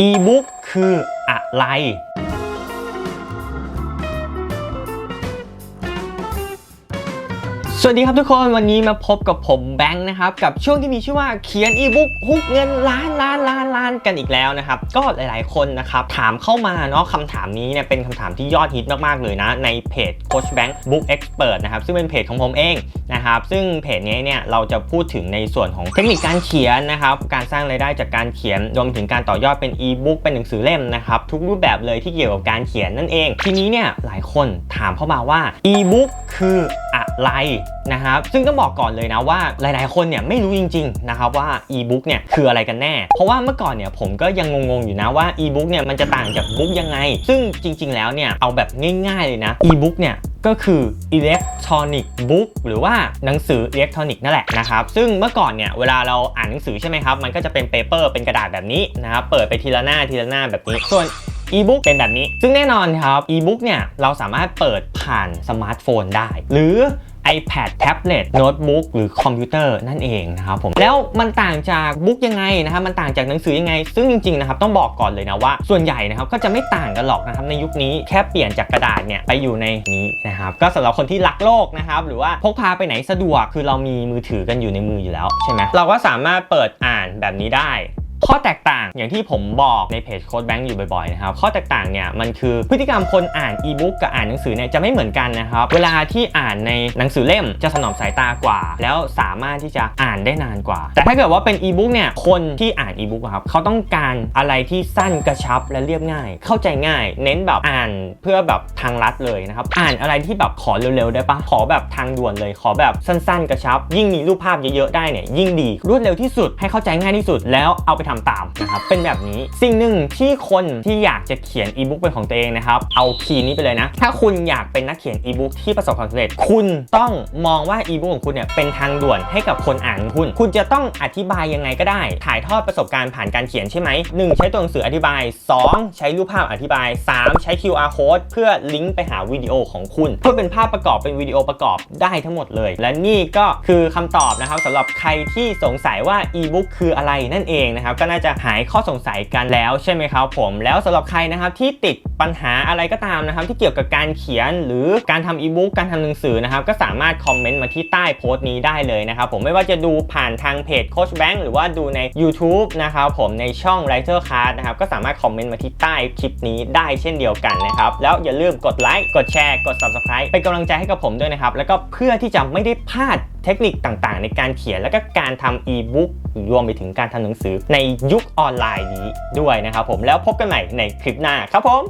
อีบุ๊กคืออะไร สวัสดีครับทุกคนวันนี้มาพบกับผมแบงค์นะครับ กับช่วงที่มีชื่อว่าเขียนอีบุ๊กฮุกเงินล้านล้านล้านล้านกันอีกแล้วนะครับ ก็หลายๆคนนะครับถามเข้ามาเนาะคำถามนี้เนี่ยเป็นคำถามที่ยอดฮิตมากๆเลยนะ ในเพจ Coach Bank Book Expert นะครับซึ่งเป็นเพจของผมเองนะครับซึ่งเพจนี้เนี่ยเราจะพูดถึงในส่วนของเทคนิคการเขียนนะครับการสร้างรายได้จากการเขียนรวมถึงการต่อยอดเป็นอีบุ๊กเป็นหนังสือเล่มนะครับทุกรูปแบบเลยที่เกี่ยวกับการเขียนนั่นเอง ทีนี้เนี่ยหลายคนถามเข้ามาว่าอีบุ๊กคืออะ ไรนะครับซึ่งต้องบอกก่อนเลยนะว่าหลายๆ คนเนี่ยไม่รู้จริงๆนะครับว่าอีบุ๊กเนี่ยคืออะไรกันแน่ เพราะว่าเมื่อก่อนเนี่ยผมก็ยังงงๆอยู่นะว่าอีบุ๊กเนี่ยมันจะต่างจากบุ๊กยังไง ซึ่งจริง ๆ แล้วเนี่ยเอาแบบง่ายๆเลยนะอีบุ๊กเนี่ยก็คืออิเล็กทรอนิกส์บุ๊กหรือว่าหนังสืออิเล็กทรอนิกส์นั่นแหละนะครับซึ่งเมื่อก่อนเนี่ยเวลาเราอ่านหนังสือใช่ไหมครับมันก็จะเป็นเปเปอร์เป็นกระดาษแบบนี้นะครับเปิดไปทีละหน้าทีละหน้าแบบนี้ส่วน e-book เป็นแบบนี้ ซึ่งแน่นอนครับ e-book เนี่ยเราสามารถเปิดผ่านสมาร์ทโฟนได้ หรือ iPad แท็บเล็ตโน้ตบุ๊กหรือคอมพิวเตอร์นั่นเองนะครับผม แล้วมันต่างจากบุ๊กยังไงนะครับมันต่างจากหนังสือยังไง ซึ่งจริงๆนะครับต้องบอกก่อนเลยนะว่า ส่วนใหญ่นะครับก็จะไม่ต่างกันหรอกนะครับในยุคนี้แค่เปลี่ยนจากกระดาษเนี่ยไปอยู่ในนี้นะครับก็สำหรับคนที่รักโลกนะครับหรือว่าพกพาไปไหนสะดวกคือเรามีมือถือกันอยู่ในมืออยู่แล้วใช่ไหมเราก็สามารถเปิดอ่านแบบนี้ได้ ข้อแตกต่างอย่างที่ผมบอกในเพจโค้ดแบงค์อยู่บ่อยๆนะครับข้อแตกต่างเนี่ยมันคือพฤติกรรมคนอ่านอีบุ๊กกับอ่านหนังสือเนี่ยจะไม่เหมือนกันนะครับเวลาที่อ่านในหนังสือเล่มจะถนอมสายตากว่า แล้วสามารถที่จะอ่านได้นานกว่า แต่ถ้าเกิดว่าเป็นอีบุ๊กเนี่ยคนที่อ่านอีบุ๊กครับเขาต้องการอะไรที่สั้นกระชับและเรียบง่าย เข้าใจง่าย เน้นแบบอ่านเพื่อแบบทางลัดเลยนะครับอ่านอะไรที่แบบขอเร็วๆได้ปะขอแบบทางด่วนเลย ขอแบบสั้น ๆ กระชับ ยิ่งมีรูปภาพเยอะๆได้เนี่ยยิ่งดีรวดเร็วที่สุดให้เข้าใจง่ายที่สุดแล้วเอาไปทำตามนะครับเป็นแบบนี้สิ่งหนึ่งที่คนที่อยากจะเขียนอีบุ๊กเป็นของตัวเองนะครับเอาคีย์นี้ไปเลยนะ ถ้าคุณอยากเป็นนักเขียนอีบุ๊กที่ประสบความสำเร็จ คุณต้องมองว่าอีบุ๊กของคุณเนี่ยเป็นทางด่วนให้กับคนอ่านคุณ คุณจะต้องอธิบายยังไงก็ได้ ถ่ายทอดประสบการณ์ผ่านการเขียนใช่ไหมหนึ่งใช้ตัวหนังสืออธิบาย 2 ใช้รูปภาพอธิบาย 3 ใช้ QR code เพื่อลิงก์ไปหาวิดีโอของคุณ เพื่อเป็นภาพประกอบเป็นวิดีโอประกอบได้ทั้งหมดเลย และนี่ก็คือคำตอบนะครับสำหรับใครที่สงสัยว่าอีบุ๊กคืออะไรนั่นเองนะครับก็น่าจะหายข้อสงสัยกันแล้วใช่ไหมครับผมแล้วสำหรับใครนะครับที่ติดปัญหาอะไรก็ตามนะครับที่เกี่ยวกับการเขียนหรือการทำอีบุ๊กการทำหนังสือนะครับก็สามารถคอมเมนต์มาที่ใต้โพสต์นี้ได้เลยนะครับผมไม่ว่าจะดูผ่านทางเพจโคชแบงค์หรือว่าดูใน YouTube นะครับผมในช่อง Writer Card นะครับก็สามารถคอมเมนต์มาที่ใต้คลิปนี้ได้เช่นเดียวกันนะครับแล้วอย่าลืมกดไลค์กดแชร์กด Subscribe เป็นกำลังใจให้กับผมด้วยนะครับแล้วก็เพื่อที่จะไม่ได้พลาด เทคนิคต่างๆ ในการเขียนแล้วก็การทำอีบุ๊กรวมไปถึงการทำหนังสือในยุคออนไลน์นี้ด้วยนะครับผมแล้วพบกันใหม่ในคลิปหน้าครับผม